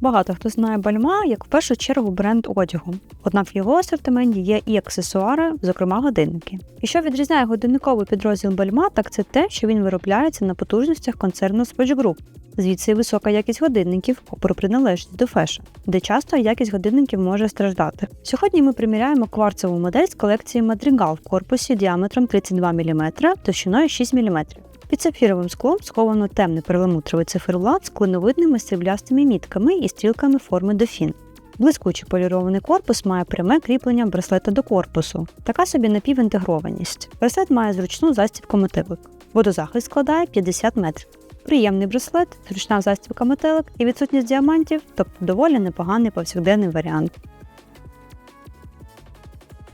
Багато хто знає Бальма як в першу чергу бренд одягу. Однак в його асортименті є і аксесуари, зокрема годинники. І що відрізняє годинниковий підрозділ Бальма, так це те, що він виробляється на потужностях концерну Swatch Group. Звідси висока якість годинників, попри приналежність до феша, де часто якість годинників може страждати. Сьогодні ми приміряємо кварцеву модель з колекції Madrigal в корпусі діаметром 32 мм, товщиною 6 мм. Під сапфіровим склом сховано темний перламутровий циферблат з клиновидними сріблястими мітками і стрілками форми дофін. Блискучий полірований корпус має пряме кріплення браслета до корпусу, така собі напівінтегрованість. Браслет має зручну застібку мотивик. Водозахист складає 50 метрів. Приємний браслет, зручна застібка метелик і відсутність діамантів, тобто доволі непоганий повсякденний варіант.